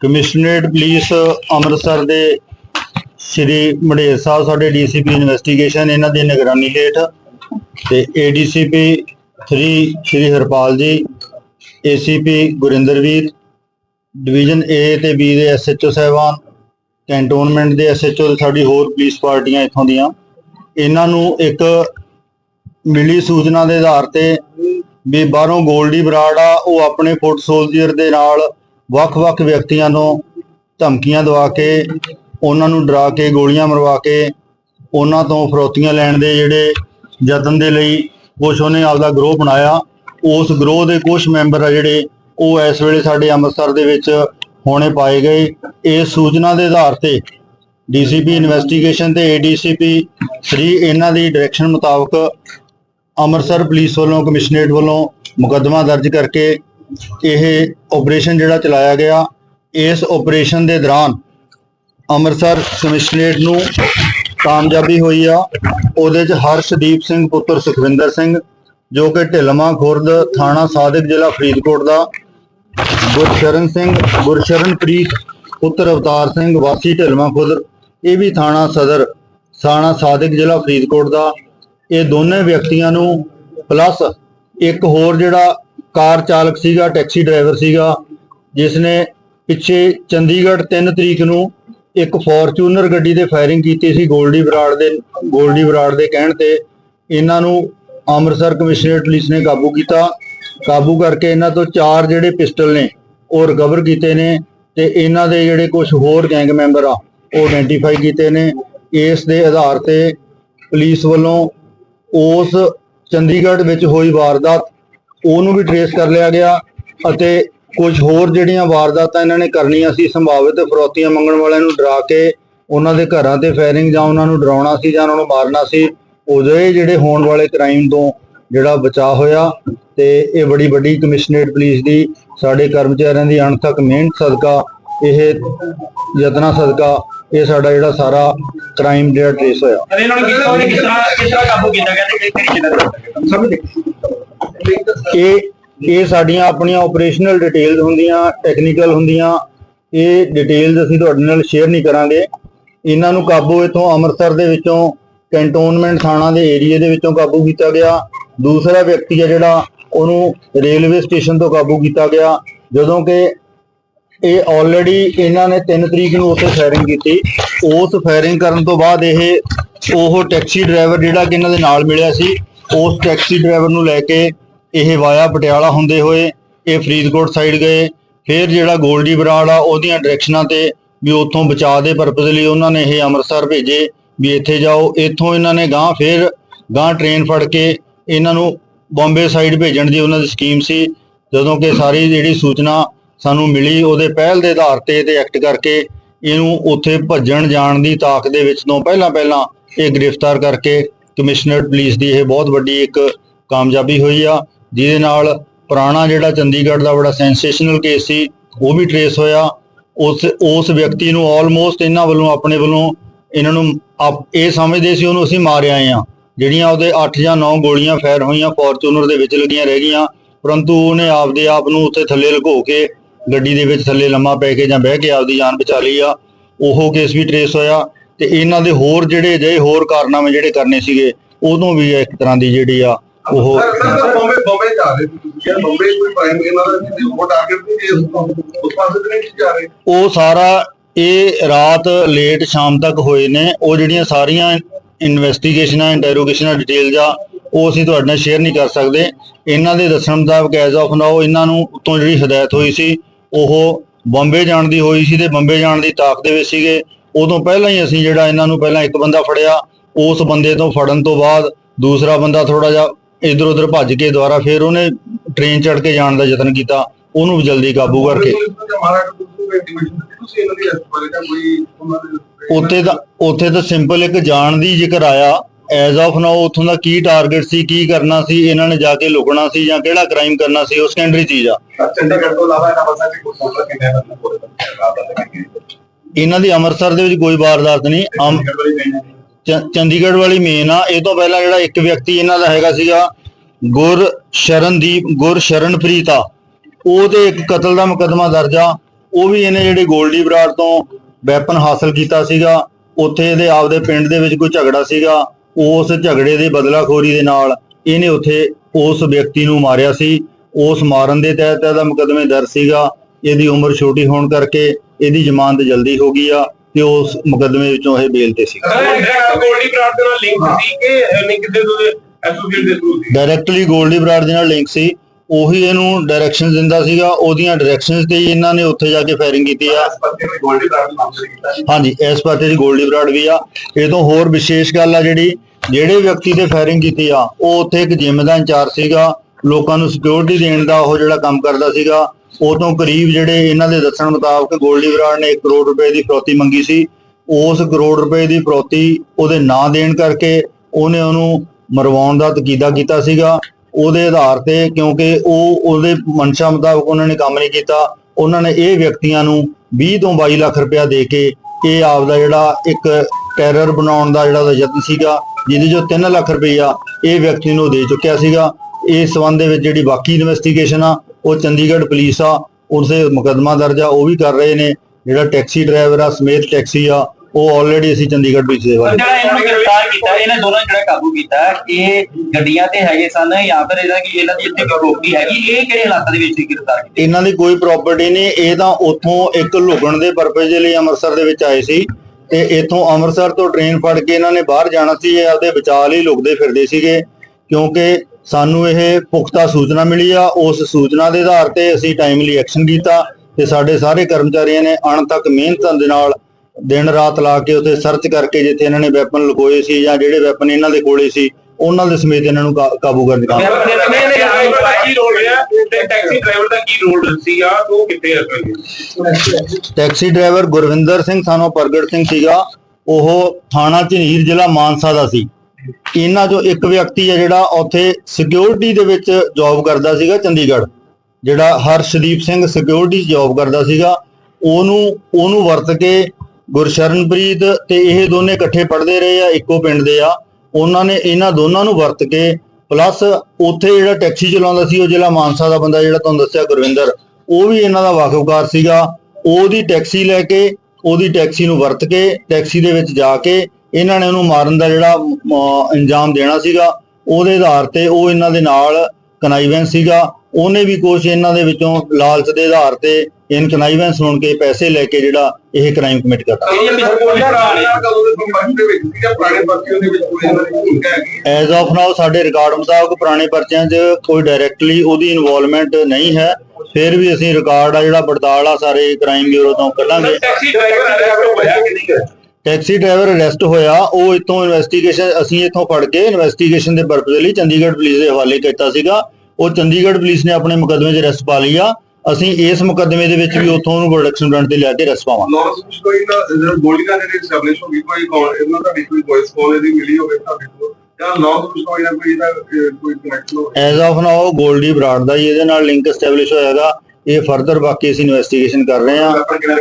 Commissionerate police Amritsar ਦੇ ਸ਼੍ਰੀ ਮੰਡੇਰ ਸਾਹਿਬ, ਸਾਡੇ DCP investigation, ਇਹਨਾਂ ਦੀ ਨਿਗਰਾਨੀ ਹੇਠ ਤੇ ਏਡੀਸੀਪੀ 3 ਸ਼੍ਰੀ ਹਰਪਾਲ ਜੀ, ਏਸੀਪੀ ਗੁਰਿੰਦਰਵੀਰ ਡਿਵੀਜ਼ਨ ਏ ਤੇ ਬੀ ਦੇ ਐਸਐਚਓ ਸਾਹਿਬਾਨ ਕੈਂਟੋਨਮੈਂਟ ਦੇ ਐਸਐਚਓ ਤੇ ਸਾਡੀ ਹੋਰ ਪੁਲਿਸ ਪਾਰਟੀਆਂ ਇੱਥੋਂ ਦੀਆਂ। ਇਹਨਾਂ ਨੂੰ ਇੱਕ ਮਿਲੀ ਸੂਚਨਾ ਦੇ ਆਧਾਰ ਤੇ ਵੀ ਬਾਹਰੋਂ ਗੋਲਡੀ ਬਰਾੜ ਆ, ਉਹ ਆਪਣੇ ਫੁੱਟ ਸੋਲਜੀਅਰ ਦੇ ਨਾਲ ਵੱਖ-ਵੱਖ ਵਿਅਕਤੀਆਂ ਨੂੰ ਧਮਕੀਆਂ ਦਵਾ ਕੇ, ਉਹਨਾਂ ਨੂੰ ਡਰਾ ਕੇ, ਗੋਲੀਆਂ ਮਰਵਾ ਕੇ, ਉਹਨਾਂ ਤੋਂ ਫਰੋਤੀਆਂ ਲੈਣ ਦੇ ਜਿਹੜੇ ਯਤਨ ਦੇ ਲਈ ਕੁਛ ਉਹਨੇ ਆਪਦਾ ਗਰੋਹ ਬਣਾਇਆ। ਉਸ ਗਰੋਹ ਦੇ ਕੁਝ ਮੈਂਬਰ ਆ ਜਿਹੜੇ ਉਹ ਇਸ ਵੇਲੇ ਸਾਡੇ ਅੰਮ੍ਰਿਤਸਰ ਦੇ ਵਿੱਚ ਹੋਣੇ ਪਾਏ ਗਏ। ਇਸ ਸੂਚਨਾ ਦੇ ਆਧਾਰ ਤੇ ਡੀਸੀਪੀ ਇਨਵੈਸਟੀਗੇਸ਼ਨ ਤੇ ਏਡੀਸੀਪੀ ਸ਼੍ਰੀ ਇਹਨਾਂ ਦੀ ਡਾਇਰੈਕਸ਼ਨ ਮੁਤਾਬਕ ਅੰਮ੍ਰਿਤਸਰ ਪੁਲਿਸ ਵੱਲੋਂ, ਕਮਿਸ਼ਨਰੇਟ ਵੱਲੋਂ ਮੁਕੱਦਮਾ ਦਰਜ ਕਰਕੇ ਇਹ ਆਪਰੇਸ਼ਨ ਜਿਹੜਾ ਚਲਾਇਆ ਗਿਆ, ਇਸ ਆਪਰੇਸ਼ਨ ਦੇ ਦੌਰਾਨ ਅੰਮ੍ਰਿਤਸਰ ਕਮਿਸ਼ਨਰੇਟ ਨੂੰ ਕਾਮਯਾਬੀ ਹੋਈ ਆ। ਉਹਦੇ ਚ ਹਰਸ਼ਦੀਪ ਸਿੰਘ ਪੁੱਤਰ ਸੁਖਵਿੰਦਰ ਸਿੰਘ, ਜੋ ਕਿ ਢਿਲਮਾ ਖੁਰਦ, ਥਾਣਾ ਸਾਦਿਕ ਜ਼ਿਲ੍ਹਾ ਫਰੀਦਕੋਟ ਦਾ ਗੁਰਸ਼ਰਨ ਸਿੰਘ ਗੁਰਸ਼ਰਨਪ੍ਰੀਤ ਪੁੱਤਰ ਅਵਤਾਰ ਸਿੰਘ, ਵਾਸੀ ਢਿਲਮਾ ਖੁਰਦ ਇਹ ਵੀ ਥਾਣਾ ਸਦਰ, ਥਾਣਾ ਸਾਦਿਕ ਜ਼ਿਲ੍ਹਾ ਫਰੀਦਕੋਟ ਦਾ। ਇਹ ਦੋਨੇ ਵਿਅਕਤੀਆਂ ਨੂੰ ਪਲੱਸ ਇੱਕ ਹੋਰ ਜਿਹੜਾ ਕਾਰ ਚਾਲਕ ਸੀਗਾ, ਟੈਕਸੀ ਡਰਾਈਵਰ ਸੀਗਾ ਜਿਸ ਨੇ ਪਿੱਛੇ ਚੰਡੀਗੜ੍ਹ 3 ਤਰੀਕ ਨੂੰ ਇੱਕ ਫੋਰਚੂਨਰ ਗੱਡੀ ਦੇ ਫਾਇਰਿੰਗ ਕੀਤੀ ਸੀ, ਗੋਲਡੀ ਬਰਾੜ ਦੇ, ਗੋਲਡੀ ਬਰਾੜ ਦੇ ਕਹਿਣ ਤੇ। ਇਹਨਾਂ ਨੂੰ ਅੰਮ੍ਰਿਤਸਰ ਕਮਿਸ਼ਨਰੇਟ ਪੁਲਿਸ ਨੇ ਕਾਬੂ ਕੀਤਾ। ਕਾਬੂ ਕਰਕੇ ਇਹਨਾਂ ਤੋਂ ਚਾਰ ਜਿਹੜੇ ਪਿਸਟਲ ਨੇ, ਉਹ ਰਿਕਵਰ ਕੀਤੇ ਨੇ ਤੇ ਇਹਨਾਂ ਦੇ ਜਿਹੜੇ ਕੁਝ ਹੋਰ ਗੈਂਗ ਮੈਂਬਰ ਆ, ਉਹ ਆਇਡੈਂਟੀਫਾਈ ਕੀਤੇ ਨੇ। ਇਸ ਦੇ ਆਧਾਰ ਤੇ ਪੁਲਿਸ ਵੱਲੋਂ ਉਸ ਚੰਡੀਗੜ੍ਹ ਵਿੱਚ ਹੋਈ ਵਾਰਦਾਤ ਉਹਨੂੰ ਵੀ ਟਰੇਸ ਕਰ ਲਿਆ ਗਿਆ ਅਤੇ ਕੁਝ ਹੋਰ ਜਿਹੜੀਆਂ ਵਾਰਦਾਤਾਂ ਇਹਨਾਂ ਨੇ ਕਰਨੀਆਂ ਸੀ, ਸੰਭਾਵਿਤ ਫਰੋਤੀਆਂ ਮੰਗਣ ਵਾਲਿਆਂ ਨੂੰ ਡਰਾ ਕੇ ਉਹਨਾਂ ਦੇ ਘਰਾਂ ਤੇ ਫਾਇਰਿੰਗ ਜਾਂ ਉਹਨਾਂ ਨੂੰ ਡਰਾਉਣਾ ਸੀ ਜਾਂ ਉਹਨਾਂ ਨੂੰ ਮਾਰਨਾ ਸੀ, ਉਹਦੇ ਜਿਹੜੇ ਹੋਣ ਵਾਲੇ ਕ੍ਰਾਈਮ ਤੋਂ ਜਿਹੜਾ ਬਚਾਅ ਹੋਇਆ ਤੇ ਇਹ ਬੜੀ ਵੱਡੀ ਕਮਿਸ਼ਨਰੇਟ ਪੁਲਿਸ ਦੀ ਸਾਡੇ ਕਰਮਚਾਰੀਆਂ ਦੀ ਅਣਥੱਕ ਮਿਹਨਤ ਸਦਕਾ ਇਹ ਯਤਨਾਂ ਸਦਕਾ ਇਹ ਸਾਡਾ ਜਿਹੜਾ ਸਾਰਾ ਕ੍ਰਾਈਮ ਜਿਹੜਾ ਟ੍ਰੇਸ ਹੋਇਆ। ਅਰੇ ਇਹਨਾਂ ਨੂੰ ਕਿਸ ਤਰ੍ਹਾਂ ਕਿਸ ਤਰ੍ਹਾਂ ਕਿਸ ਤਰ੍ਹਾਂ ਕਾਬੂ ਕੀਤਾ ਗਿਆ ਤੇ ਕਿਸ ਤਰੀਕੇ ਨਾਲ ਸਮਝ ਇਹ ਇਹ ਸਾਡੀਆਂ ਆਪਣੀਆਂ ਆਪਰੇਸ਼ਨਲ ਡਿਟੇਲਸ ਹੁੰਦੀਆਂ ਟੈਕਨੀਕਲ ਹੁੰਦੀਆਂ ਇਹ ਡਿਟੇਲਸ ਅਸੀਂ ਤੁਹਾਡੇ ਨਾਲ ਸ਼ੇਅਰ ਨਹੀਂ ਕਰਾਂਗੇ। ਇਹਨਾਂ ਨੂੰ ਕਾਬੂ ਇਥੋਂ ਅੰਮ੍ਰਿਤਸਰ ਦੇ ਵਿੱਚੋਂ ਕੈਂਟੋਨਮੈਂਟ ਥਾਣਾ ਦੇ ਏਰੀਆ ਦੇ ਵਿੱਚੋਂ ਕਾਬੂ ਕੀਤਾ ਗਿਆ। ਦੂਸਰਾ ਵਿਅਕਤੀ ਹੈ ਜਿਹੜਾ ਉਹਨੂੰ ਰੇਲਵੇ ਸਟੇਸ਼ਨ ਤੋਂ ਕਾਬੂ ਕੀਤਾ ਗਿਆ, ਜਦੋਂ ਕਿ ਇਹ ਆਲਰੇਡੀ ਇਹਨਾਂ ਨੇ 3 ਤਰੀਕ ਨੂੰ ਉੱਥੇ ਫਾਇਰਿੰਗ ਕੀਤੀ। ਉਸ ਫਾਇਰਿੰਗ ਕਰਨ ਤੋਂ ਬਾਅਦ ਇਹ ਉਹ ਟੈਕਸੀ ਡਰਾਈਵਰ ਜਿਹੜਾ ਕਿ ਇਹਨਾਂ ਦੇ ਨਾਲ ਮਿਲਿਆ ਸੀ, ਉਸ ਟੈਕਸੀ ਡਰਾਈਵਰ ਨੂੰ ਲੈ ਕੇ ਇਹ ਵਾਇਆ ਪਟਿਆਲਾ ਹੁੰਦੇ ਹੋਏ, ਇਹ ਫਰੀਦਕੋਟ ਸਾਈਡ ਗਏ। ਫਿਰ ਜਿਹੜਾ ਗੋਲਡੀ ਬਰਾੜ ਆ, ਉਹਦੀਆਂ ਡਾਇਰੈਕਸ਼ਨਾਂ ਤੇ ਵੀ ਉੱਥੋਂ ਬਚਾਅ ਦੇ ਪਰਪਸ ਲਈ ਉਹਨਾਂ ਨੇ ਇਹ ਅੰਮ੍ਰਿਤਸਰ ਭੇਜੇ ਵੀ ਇੱਥੇ ਜਾਓ। ਇੱਥੋਂ ਇਹਨਾਂ ਨੇ ਗਾਂ ਫਿਰ ਗਾਂ ਟ੍ਰੇਨ ਫੜ ਕੇ ਇਹਨਾਂ ਨੂੰ ਬੰਬੇ ਸਾਈਡ ਭੇਜਣ ਦੀ ਉਹਨਾਂ ਦੀ ਸਕੀਮ ਸੀ। ਜਦੋਂ ਕਿ ਸਾਰੀ ਜਿਹੜੀ ਸੂਚਨਾ ਸਾਨੂੰ ਮਿਲੀ, ਉਹਦੇ ਪਹਿਲ ਦੇ ਆਧਾਰ ਤੇ ਤੇ ਐਕਟ ਕਰਕੇ ਇਹਨੂੰ ਉੱਥੇ ਭੱਜਣ ਜਾਣ ਦੀ ਤਾਕ ਦੇ ਵਿੱਚ ਤੋਂ ਪਹਿਲਾਂ ਪਹਿਲਾਂ ਇਹ ਗ੍ਰਿਫਤਾਰ ਕਰਕੇ ਕਮਿਸ਼ਨਰ ਪੁਲਿਸ ਦੀ ਇਹ ਬਹੁਤ ਵੱਡੀ ਇੱਕ ਕਾਮਯਾਬੀ ਹੋਈ ਆ, ਜਿਹਦੇ ਨਾਲ ਪੁਰਾਣਾ ਜਿਹੜਾ ਚੰਡੀਗੜ੍ਹ ਦਾ ਬੜਾ ਸੈਂਸੇਸ਼ਨਲ ਕੇਸ ਸੀ, ਉਹ ਵੀ ਟਰੇਸ ਹੋਇਆ। ਉਸ ਉਸ ਵਿਅਕਤੀ ਨੂੰ ਆਲਮੋਸਟ ਇਹਨਾਂ ਵੱਲੋਂ, ਆਪਣੇ ਵੱਲੋਂ ਇਹਨਾਂ ਨੂੰ ਆਪ- ਇਹ ਸਮਝਦੇ ਸੀ ਉਹਨੂੰ ਅਸੀਂ ਮਾਰਿਆ ਆ। ਜਿਹੜੀਆਂ ਉਹਦੇ 8 ਜਾਂ 9 ਗੋਲੀਆਂ ਫਾਇਰ ਹੋਈਆਂ ਫੋਰਚੂਨਰ ਦੇ ਵਿੱਚ ਲੱਗੀਆਂ ਰਹਿ ਗਈਆਂ ਪਰੰਤੂ ਉਹਨੇ ਆਪਦੇ ਆਪ ਨੂੰ ਉੱਥੇ ਥੱਲੇ ਲੁਕੋ ਕੇ ਗੱਡੀ ਦੇ ਵਿੱਚ ਥੱਲੇ ਲੰਮਾ ਪੈ ਕੇ ਜਾਂ ਬਹਿ ਕੇ ਆਪਦੀ ਜਾਨ ਬਚਾ ਲਈ ਆ। ਉਹ ਕੇਸ ਵੀ ਟਰੇਸ ਹੋਇਆ ਤੇ ਇਹਨਾਂ ਦੇ ਹੋਰ ਜਿਹੜੇ ਜੇ ਹੋਰ ਕਾਰਨਾਮੇ ਜਿਹੜੇ ਕਰਨੇ ਸੀਗੇ ਉਦੋਂ ਵੀ ਇੱਕ ਤਰ੍ਹਾਂ ਦੀ ਜਿਹੜੀ ਆ ਉਹ ਸਰ ਸਰ ਬੰਬੇ ਬੰਬੇ ਜਾ ਰਹੇ ਸੀ ਤੁਸੀਂ। ਯਾਰ ਬੰਬੇ ਕੋਈ ਪ੍ਰਾਈਮ ਇਹਨਾਂ ਦਾ ਉਹ ਟਾਰਗੇਟ ਨਹੀਂ ਸੀ ਉਸ- ਉਸ ਪਾਸੇ ਤੇ ਨਹੀਂ ਜਾ ਰਹੇ। ਉਹ ਸਾਰਾ ਇਹ ਰਾਤ ਲੇਟ ਸ਼ਾਮ ਤੱਕ ਹੋਏ ਨੇ ਉਹ ਜਿਹੜੀਆਂ ਸਾਰੀਆਂ ਇਨਵੈਸਟੀਗੇਸ਼ਨਾਂ ਇੰਟਰੋਗੇਸ਼ਨਾਂ ਡਿਟੇਲਸ ਆ ਉਹ ਅਸੀਂ ਤੁਹਾਡੇ ਨਾਲ ਸ਼ੇਅਰ ਨਹੀਂ ਕਰ ਸਕਦੇ। ਇਹਨਾਂ ਦੇ ਦੱਸਣ ਮੁਤਾਬਕ ਐਜ਼ ਆਫ ਨਾਓ ਇਹਨਾਂ ਨੂੰ ਉੱਤੋਂ ਜਿਹੜੀ ਹਦਾਇਤ ਹੋਈ ਸੀ, ਉਹ ਬੰਬੇ ਜਾਣ ਦੀ ਹੋਈ ਸੀ ਤੇ ਬੰਬੇ ਜਾਣ ਦੀ ਤਾਕ ਦੇ ਵਿੱਚ ਸੀਗੇ। ਉਦੋਂ ਪਹਿਲਾਂ ਹੀ ਅਸੀਂ ਜਿਹੜਾ ਇਹਨਾਂ ਨੂੰ ਪਹਿਲਾਂ ਇੱਕ ਬੰਦਾ ਫੜਿਆ, ਉਸ ਬੰਦੇ ਤੋਂ ਫੜਨ ਤੋਂ ਬਾਅਦ ਦੂਸਰਾ ਬੰਦਾ ਥੋੜਾ ਜਿਹਾ ਇਧਰ ਉਧਰ ਭੱਜ ਕੇ ਦੁਬਾਰਾ ਫਿਰ ਉਹਨੇ ਟ੍ਰੇਨ ਚੜ੍ਹ ਕੇ ਜਾਣ ਦਾ ਯਤਨ ਕੀਤਾ। ਉਹਨੂੰ ਵੀ ਜਲਦੀ ਕਾਬੂ ਕਰਕੇ। ਉੱਥੇ ਤਾਂ ਉੱਥੇ ਤਾਂ ਸਿੰਪਲ ਇੱਕ ਜਾਣ ਦੀ ਜ਼ਿਕਰ ਆਇਆ। ਐਜ਼ ਆਫ ਨਾਓ ਉਥੋਂ ਦਾ ਕੀ ਟਾਰਗੇਟ ਸੀ ਕੀ ਕਰਨਾ ਸੀ ਇਹਨਾਂ ਨੇ ਜਾ ਕੇ ਲੁਕਣਾ ਸੀ ਜਾਂ ਕਿਹੜਾ ਕ੍ਰਾਈਮ ਕਰਨਾ ਸੀ ਉਹ ਸੈਕੰਡਰੀ ਚੀਜ਼ ਆ। ਚੰਡੀਗੜ੍ਹ ਤੋਂ ਇਲਾਵਾ ਇਹਨਾਂ 'ਚ ਕੋਈ ਟੋਟਲ ਕਿੰਨੇ ਬੰਦੇ ਪੂਰੇ ਰਾਤ ਦਾ ਲੱਗੇ ਇਹਨਾਂ ਦੀ ਅੰਮ੍ਰਿਤਸਰ ਦੇ ਵਿੱਚ ਕੋਈ ਵਾਰਦਾਤ ਨਹੀਂ। ਚੰਡੀਗੜ੍ਹ ਵਾਲੀ ਮੇਨ ਆ। ਇਹ ਤੋਂ ਪਹਿਲਾਂ ਜਿਹੜਾ ਇੱਕ ਵਿਅਕਤੀ ਇਹਨਾਂ ਦਾ ਹੈਗਾ ਸੀਗਾ ਗੁਰ ਸ਼ਰਨਦੀਪ ਗੁਰ ਸ਼ਰਨਪ੍ਰੀਤ ਆ। ਉਹ ਤੇ ਇੱਕ ਕਤਲ ਦਾ ਮੁਕੱਦਮਾ ਦਰਜ ਆ। ਉਹ ਵੀ ਇਹਨੇ ਜਿਹੜੇ ਗੋਲਡੀ ਬਰਾੜ ਤੋਂ ਵੈਪਨ ਹਾਸਲ ਕੀਤਾ ਸੀਗਾ ਉੱਥੇ ਇਹਦੇ ਆਪਦੇ ਪਿੰਡ ਦੇ ਵਿੱਚ ਕੋਈ ਝਗੜਾ ਸੀਗਾ ਉਸ ਝਗੜੇ ਦੇ ਬਦਲਾਖੋਰੀ ਦੇ ਨਾਲ ਇਹਨੇ ਉੱਥੇ ਉਸ ਵਿਅਕਤੀ ਨੂੰ ਮਾਰਿਆ ਸੀ। ਉਸ ਮਾਰਨ ਦੇ ਤਹਿਤ ਇਹਦਾ ਮੁਕੱਦਮੇ ਦਰਜ ਸੀਗਾ। ਇਹਦੀ ਉਮਰ ਛੋਟੀ ਹੋਣ ਕਰਕੇ ਇਹਦੀ ਜ਼ਮਾਨਤ ਜਲਦੀ ਹੋ ਗਈ ਆ ਤੇ ਉਸ ਮੁਕੱਦਮੇ ਵਿੱਚੋਂ ਇਹ ਬੇਲ ਤੇ ਸੀ ਗੋਲਡੀ ਬਰਾਡ ਦੇ ਨਾਲ ਲਿੰਕ ਸੀ ਕਿ ਲਿੰਕ ਦੇ ਦੋ ਐਸੋਸੀਏਟ ਦੇ ਥਰੂ ਸੀ? ਡਾਇਰੈਕਟਲੀ ਗੋਲਡੀ ਬਰਾੜ ਦੇ ਨਾਲ ਲਿੰਕ ਸੀ। ਉਹੀ ਇਹਨੂੰ ਡਾਇਰੈਕਸ਼ਨ ਦਿੰਦਾ ਸੀਗਾ, ਉਹਦੀਆਂ ਡਾਇਰੈਕਸ਼ਨਸ ਤੇ ਹੀ ਇਹਨਾਂ ਨੇ ਉੱਥੇ ਜਾ ਕੇ ਫਾਇਰਿੰਗ ਕੀਤੀ ਆ। ਹਾਂਜੀ, ਇਸ ਪਾਸੇ ਦੀ ਗੋਲਡੀ ਬਰਾਡ ਵੀ ਆ। ਇਹ ਤੋਂ ਹੋਰ ਵਿਸ਼ੇਸ਼ ਗੱਲ ਆ ਜਿਹੜੀ, ਜਿਹੜੇ ਵਿਅਕਤੀ ਤੇ ਫਾਇਰਿੰਗ ਕੀਤੀ ਆ, ਉਹ ਉੱਥੇ ਇੱਕ ਜਿੰਮ ਦਾ ਇੰਚਾਰਜ ਸੀਗਾ। ਲੋਕਾਂ ਨੂੰ ਸਿਕਿਉਰਿਟੀ ਦੇਣ ਦਾ ਉਹ ਜਿਹੜਾ ਕੰਮ ਕਰਦਾ ਸੀਗਾ, ਉਹ ਤੋਂ ਕਰੀਬ ਜਿਹੜੇ ਇਹਨਾਂ ਦੇ ਦੱਸਣ ਮੁਤਾਬਕ ਗੋਲਡੀ ਬਰਾਡ ਨੇ 1 ਕਰੋੜ ਰੁਪਏ ਦੀ ਫਰੋਤੀ ਮੰਗੀ ਸੀ। ਉਸ ਕਰੋੜ ਰੁਪਏ ਦੀ ਫਰੋਤੀ ਉਹਦੇ ਨਾਂ ਦੇਣ ਕਰਕੇ ਉਹਨੇ ਉਹਨੂੰ ਮਰਵਾਉਣ ਦਾ ਤਕੀਦਾ ਕੀਤਾ ਸੀਗਾ। ਉਹਦੇ ਆਧਾਰ ਤੇ ਕਿਉਂਕਿ ਉਹ ਉਹਦੇ ਮਨਸ਼ਾ ਮੁਤਾਬਕ ਉਹਨਾਂ ਨੇ ਕੰਮ ਨਹੀਂ ਕੀਤਾ, ਉਹਨਾਂ ਨੇ ਇਹ ਵਿਅਕਤੀਆਂ ਨੂੰ 20 ਤੋਂ 22 ਲੱਖ ਰੁਪਇਆ ਦੇ ਕੇ ਇਹ ਆਪਦਾ ਜਿਹੜਾ ਇੱਕ ਟੈਰਰ ਬਣਾਉਣ ਦਾ ਜਿਹੜਾ ਯਤਨ ਸੀਗਾ, ਜਿਹਦੇ ਜੋ 3 ਲੱਖ ਰੁਪਇਆ ਇਹ ਵਿਅਕਤੀ ਨੂੰ ਦੇ ਚੁੱਕਿਆ ਸੀਗਾ। ਇਸ ਸੰਬੰਧ ਦੇ ਵਿੱਚ ਜਿਹੜੀ ਬਾਕੀ ਇਨਵੈਸਟੀਗੇਸ਼ਨ ਆ, ਉਹ ਚੰਡੀਗੜ੍ਹ ਪੁਲਿਸ ਆ ਉਸੇ ਮੁਕੱਦਮਾ ਦਰਜ ਆ, ਉਹ ਵੀ ਕਰ ਰਹੇ ਨੇ। ਜਿਹੜਾ ਟੈਕਸੀ ਡਰਾਈਵਰ ਆ, ਸਮੇਤ ਟੈਕਸੀ ਆ ਉਹ ਆਲਰੇਡੀ ਅਸੀਂ ਚੰਡੀਗੜ੍ਹ ਪੁਲਿਸ ਦੇ ਪਰ ਵਾਲੇ। ਜਿਹੜਾ ਇਹਨਾਂ ਨੂੰ ਗ੍ਰਿਫਤਾਰ ਕੀਤਾ ਇਹਨਾਂ ਦੋਨਾਂ ਜਿਹੜਾ ਕਾਬੂ ਕੀਤਾ ਇਹ ਗੱਡੀਆਂ ਤੇ ਹੈਗੇ ਸਨ ਜਾਂ ਫਿਰ ਇਹਦਾ ਕਿ ਇਹਨਾਂ ਦੀ ਇੱਥੇ ਪ੍ਰੋਪਰਟੀ ਹੈਗੀ ਇਹ ਕਿਹੜੇ ਹਾਲਾਤਾਂ ਦੇ ਵਿੱਚ ਗ੍ਰਿਫਤਾਰ ਕੀਤਾ? ਇਹਨਾਂ ਦੀ ਕੋਈ ਪ੍ਰਾਪਰਟੀ ਨਹੀਂ ਇਹ ਤਾਂ ਉੱਥੋਂ ਇੱਕ ਲੁਕਣ ਦੇ ਪਰਪਸ ਦੇ ਲਈ ਅੰਮ੍ਰਿਤਸਰ ਦੇ ਵਿੱਚ ਆਏ ਸੀ। ਤੇ ਇੱਥੋਂ ਅੰਮ੍ਰਿਤਸਰ ਤੋਂ ਟ੍ਰੇਨ ਫੜ ਕੇ ਇਹਨਾਂ ਨੇ ਬਾਹਰ ਜਾਣਾ ਸੀ ਇਹ ਆਪਦੇ ਬਚਾਅ ਲਈ ਲੁਕਦੇ ਫਿਰਦੇ ਸੀਗੇ। ਕਿਉਂਕਿ ਸਾਨੂੰ ਇਹ ਪੁਖਤਾ ਸੂਚਨਾ ਮਿਲੀ ਆ ਉਸ ਸੂਚਨਾ ਦੇ ਆਧਾਰ ਤੇ ਅਸੀਂ ਟਾਈਮਲੀ ਐਕਸ਼ਨ ਕੀਤਾ ਤੇ ਸਾਡੇ ਸਾਰੇ ਕਰਮਚਾਰੀਆਂ ਨੇ ਅਣਥੱਕ ਮਿਹਨਤਾਂ ਦੇ ਨਾਲ ਦਿਨ ਰਾਤ ਲਾ ਕੇ ਉੱਥੇ ਸਰਚ ਕਰਕੇ ਜਿੱਥੇ ਇਹਨਾਂ ਨੇ ਵੈਪਨ ਲਗੋਏ ਸੀ ਜਾਂ ਜਿਹੜੇ ਵੈਪਨ ਇਹਨਾਂ ਦੇ ਕੋਲੇ ਸੀ ਉਹਨਾਂ ਦੇ ਸਮੇਤ ਇਹਨਾਂ ਨੂੰ ਕਾ- ਕਾਬੂ ਕਰਨ ਦੀ ਕੰਮ ਮੈਂ ਆਪਣੇ ਸਮੇਂ ਦੇ ਡਰਾਈਵਰ ਦਾ ਕੀ ਰੋਲ ਰਿਹਾ? ਤੇ ਟੈਕਸੀ ਡਰਾਈਵਰ ਦਾ ਕੀ ਰੋਲ ਸੀਗਾ? ਉਹ ਕਿੱਥੇ ਹੈ ਟੈਕਸੀ ਡਰਾਈਵਰ ਗੁਰਵਿੰਦਰ ਸਿੰਘ ਸਾਨੂੰ ਪ੍ਰਗਟ ਸਿੰਘ ਸੀਗਾ। ਉਹ ਥਾਣਾ ਝਨੀਰ ਜ਼ਿਲ੍ਹਾ ਮਾਨਸਾ ਦਾ ਸੀ। ਇਹਨਾਂ ਚੋਂ ਇੱਕ ਵਿਅਕਤੀ ਹੈ ਜਿਹੜਾ ਉੱਥੇ ਸਿਕਿਉਰਿਟੀ ਦੇ ਵਿੱਚ ਜੌਬ ਕਰਦਾ ਸੀਗਾ ਚੰਡੀਗੜ੍ਹ। ਜਿਹੜਾ ਹਰਸ਼ਦੀਪ ਸਿੰਘ ਸਿਕਿਉਰਿਟੀ ਜੌਬ ਕਰਦਾ ਸੀਗਾ। ਉਹਨੂੰ ਉਹਨੂੰ ਵਰਤ ਕੇ ਗੁਰਸ਼ਰਨਪ੍ਰੀਤ ਤੇ ਇਹ ਦੋਨੇ ਇਕੱਠੇ ਪੜ੍ਹਦੇ ਰਹੇ ਆ ਇੱਕੋ ਪਿੰਡ ਦੇ ਆ। ਉਹਨਾਂ ਨੇ ਇਹਨਾਂ ਦੋਨਾਂ ਨੂੰ ਵਰਤ ਕੇ ਪਲੱਸ ਉੱਥੇ ਜਿਹੜਾ ਟੈਕਸੀ ਚਲਾਉਂਦਾ ਸੀ ਉਹ ਜ਼ਿਲ੍ਹਾ ਮਾਨਸਾ ਦਾ ਬੰਦਾ ਜਿਹੜਾ ਤੁਹਾਨੂੰ ਦੱਸਿਆ ਗੁਰਵਿੰਦਰ ਉਹ ਵੀ ਇਹਨਾਂ ਦਾ ਵਾਕਫਕਾਰ ਸੀਗਾ। ਉਹਦੀ ਟੈਕਸੀ ਲੈ ਕੇ ਉਹਦੀ ਟੈਕਸੀ ਨੂੰ ਵਰਤ ਕੇ ਟੈਕਸੀ ਦੇ ਵਿੱਚ ਜਾ ਕੇ ਇਹਨਾਂ ਨੇ ਉਹਨੂੰ ਮਾਰਨ ਦਾ ਜਿਹੜਾ ਅਮ, ਅੰਜਾਮ ਦੇਣਾ ਸੀਗਾ। ਉਹਦੇ ਆਧਾਰ ਤੇ ਉਹ ਇਹਨਾਂ ਦੇ ਨਾਲ ਕਨਾਈਵੈਂਸ ਸੀਗਾ। ਉਹਨੇ ਵੀ ਕੁਛ ਇਹਨਾਂ ਦੇ ਵਿੱਚੋਂ ਲਾਲਚ ਦੇ ਆਧਾਰ ਤੇ ਇਨ ਕਨਾਈਵੈਂਸ ਹੋਣ ਕੇ ਪੈਸੇ ਲੈ ਕੇ ਜਿਹੜਾ ਇਹ ਕ੍ਰਾਈਮ ਕਮਿਟ ਕਰਤਾ ਇਹ ਪਿੱਛੇ ਗੋਲੀ ਬਰਾੜ ਨੇ ਕਦੋਂ ਦੇ ਕੰਪਨੀ ਦੇ ਵਿੱਚ ਸੀ ਜਾਂ ਪੁਰਾਣੇ ਪਰਚੀਆਂ ਦੇ ਵਿੱਚ ਕੋਈ ਇਹਨਾਂ ਦੀ ਭੂਮਿਕਾ ਹੈਗੀ? ਐਜ਼ ਆਫ ਨਾਓ ਸਾਡੇ ਰਿਕਾਰਡ ਮੁਤਾਬਕ ਪੁਰਾਣੇ ਪਰਚਿਆਂ 'ਚ ਕੋਈ ਡਾਇਰੈਕਟਲੀ ਉਹਦੀ ਇਨਵੋਲਵਮੈਂਟ ਨਹੀਂ ਹੈ। ਫਿਰ ਵੀ ਅਸੀਂ ਰਿਕਾਰਡ ਆ ਜਿਹੜਾ ਪੜਤਾਲ ਆ ਸਾਰੇ ਕ੍ਰਾਈਮ ਬਿਊਰੋ ਤੋਂ ਕੱਢਾਂਗੇ। ਟੈਕਸੀ ਡਰਾਈਵਰ ਅਰੈਸਟ ਹੋਇਆ ਕਿ ਨਹੀਂ ਹੋਇਆ? ਟੈਕਸੀ ਡਰਾਈਵਰ ਅਰੈਸਟ ਹੋਇਆ। ਉਹ ਇਤੋਂ ਇਨਵੈਸਟੀਗੇਸ਼ਨ ਅਸੀਂ ਇਥੋਂ ਫੜ ਕੇ ਇਨਵੈਸਟੀਗੇਸ਼ਨ ਦੇ ਪਰਪਸ ਲਈ ਚੰਡੀਗੜ੍ਹ ਪੁਲਿਸ ਦੇ ਹਵਾਲੇ ਕੀਤਾ ਸੀਗਾ। ਉਹ ਚੰਡੀਗੜ੍ਹ ਪੁਲਿਸ ਨੇ ਆਪਣੇ ਮੁਕੱਦਮੇ 'ਚ ਅਰੈਸਟ ਪਾ ਲਈ ਆ। ਅਸੀਂ ਇਸ ਮੁਕੱਦਮੇ ਦੇ ਵਿੱਚ ਵੀ ਉਥੋਂ ਉਹਨੂੰ ਪ੍ਰੋਡਕਸ਼ਨ ਬ੍ਰਾਂਡ ਤੇ ਲਿਆ ਕੇ ਅਰੈਸਟ ਪਾਵਾਂਗੇ। ਨੌਰਸ ਕੁਝ ਕੋਈ ਨਾ ਜਿਹੜਾ ਗੋਲਡੀਆਂ ਦੇ ਐਸਟੈਬਲਿਸ਼ ਹੋ ਗਈ। ਕੋਈ ਕੌਣ ਇਹਨਾਂ ਦਾ ਵੀ ਕੋਈ ਵੌਇਸ ਕਾਲ ਇਹਦੀ ਮਿਲੀ ਹੋਵੇ ਤੁਹਾਡੇ ਕੋਲ? ਜਾਂ ਨੌਰਸ ਕੁਝ ਕੋਈ ਨਾ ਕੋਈ ਇਹਦਾ ਅਹ, ਕੋਈ ਕਨੈਕਸ਼ਨ ਹੋਵੇ? ਐਜ਼ ਆਫ ਨਾਓ 골ਡੀ ਬਰਾੜ ਦਾ ਹੀ ਇਹਦੇ ਨਾਲ ਲਿੰਕ ਐਸਟੈਬਲਿਸ਼ ਹੋਇਆਗਾ ਇਹ ਫਰਦਰ ਬਾਕੀ ਅਸੀਂ ਇਨਵੈਸਟੀਗੇਸ਼ਨ ਕਰ ਰਹੇ ਹਾਂ। ਦੇ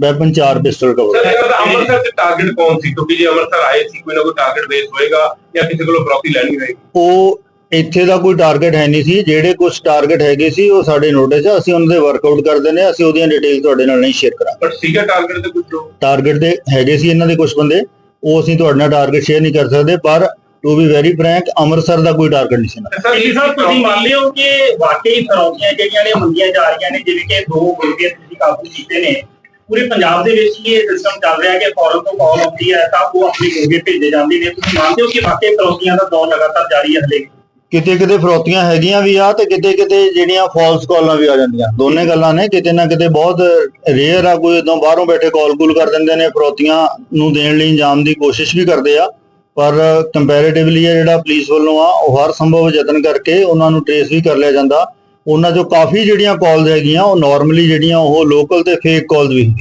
weapon 4 pistol cover sir Amritsar ਤੇ ਟਾਰਗੇਟ ਕੌਣ ਸੀ? ਕਿਉਂਕਿ ਜੇ ਅੰਮ੍ਰਿਤਸਰ ਆਏ ਸੀ ਕੋਈ ਨਾ ਕੋਈ ਟਾਰਗੇਟ ਬੇਸ ਹੋਏਗਾ ਜਾਂ ਕਿਸੇ ਕੋਲੋਂ ਪ੍ਰੋਪਰਟੀ ਲੈਣੀ ਹੋਏਗੀ? ਉਹ ਇੱਥੇ ਦਾ ਕੋਈ ਟਾਰਗੇਟ ਹੈ ਨਹੀਂ ਸੀ। ਜਿਹੜੇ ਕੁਝ ਟਾਰਗੇਟ ਹੈਗੇ ਸੀ ਉਹ ਸਾਡੇ ਨੋਟਿਸ 'ਚ ਅਸੀਂ ਉਹਨਾਂ ਦੇ ਵਰਕਆਊਟ ਕਰ ਦਿੰਦੇ ਹਾਂ। ਅਸੀਂ ਉਹਦੀਆਂ ਡਿਟੇਲ ਤੁਹਾਡੇ ਨਾਲ ਨਹੀਂ ਸ਼ੇਅਰ ਕਰਾਂਗੇ। ਬਟ ਸੀਗਾ ਟਾਰਗੇਟ ਤੇ ਕੁਝ ਲੋਕ? ਟਾਰਗੇਟ ਦੇ ਹੈਗੇ ਸੀ ਇਹਨਾਂ ਦੇ ਕੁਝ ਬੰਦੇ। ਉਹ ਅਸੀਂ ਤੁਹਾਡੇ ਨਾਲ ਟਾਰਗੇਟ ਸ਼ੇਅਰ ਨਹੀਂ ਕਰ ਸਕਦੇ। ਪਰ to be very frank Amritsar ਦਾ ਕੋਈ ਟਾਰਗੇਟ ਨਹੀਂ ਸੀ। ਸਰ ਜੀ ਸਾਹਿਬ ਤੁਸੀਂ ਮੰਨਦੇ ਹੋ ਕਿ ਵਾਕਈ ਫਰੌਤੀਆਂ ਜਿਹੜੀਆਂ ਨੇ ਮੰਗੀਆਂ ਜਾ ਰਹੀਆਂ ਨੇ। ਜਿਵੇਂ ਕਿ ਦੋ ਮੁਰਗੇ ਤੁਸੀਂ ਕਾਬੂ ਕੀਤੇ ਨੇ। ਪੂਰੇ ਪੰਜਾਬ ਦੇ ਵਿੱਚ ਇਹ ਸਿਸਟਮ ਚੱਲ ਰਿਹਾ ਕਿ ਫੌਰਨ ਤੋਂ ਕਾਲ ਆਉਂਦੀ ਹੈ ਤਾਂ ਉਹ ਆਪਣੀ ਮੁਰਗੇ ਭੇਜੇ ਜਾਂਦੇ ਨੇ। ਤੁਸੀਂ ਮੰਨਦੇ ਹੋ ਕਿ ਵਾਕਈ ਫਰੌਤੀਆਂ ਦਾ ਦੌਰ ਲਗਾਤਾਰ ਜਾਰੀ ਹੈ ਹਲੇ? ਕਿਤੇ ਕਿਤੇ ਫਰੋਤੀਆਂ ਹੈਗੀਆਂ ਵੀ ਆ ਤੇ ਕਿਤੇ ਕਿਤੇ ਜਿਹੜੀਆਂ ਫਾਲਸ ਕਾਲਾਂ ਵੀ ਆ ਜਾਂਦੀਆਂ। ਦੋਨੇ ਗੱਲਾਂ ਨੇ, ਕਿਤੇ ਨਾ ਕਿਤੇ ਬਹੁਤ ਰੇਅਰ ਆ, ਕੋਈ ਇਦੋਂ ਬਾਹਰੋਂ ਬੈਠੇ ਕਾਲ ਕੂਲ ਕਰ ਦਿੰਦੇ ਨੇ, ਫਰੋਤੀਆਂ ਨੂੰ ਦੇਣ ਲਈ ਇੰਜਾਮ ਦੀ ਕੋਸ਼ਿਸ਼ ਵੀ ਕਰਦੇ ਆ। ਪਰ ਕੰਪੈਰੀਟਿਵਲੀ ਜਿਹੜਾ ਪੁਲਿਸ ਵੱਲੋਂ ਆ, ਉਹ ਹਰ ਸੰਭਵ ਯਤਨ ਕਰਕੇ ਉਹਨਾਂ ਨੂੰ ਟ੍ਰੇਸ ਵੀ ਕਰ ਲਿਆ ਜਾਂਦਾ। ਉਹਨਾਂ ਚੋਂ ਕਾਫੀ ਜਿਹੜੀਆਂ ਕਾਲਸ ਹੈਗੀਆਂ, ਉਹ ਨਾਰਮਲੀ ਜਿਹੜੀਆਂ ਉਹ ਲੋਕਲ ਤੇ ਫੇਕ ਕਾਲਸ ਵੀ ਹੁੰਦੀਆਂ।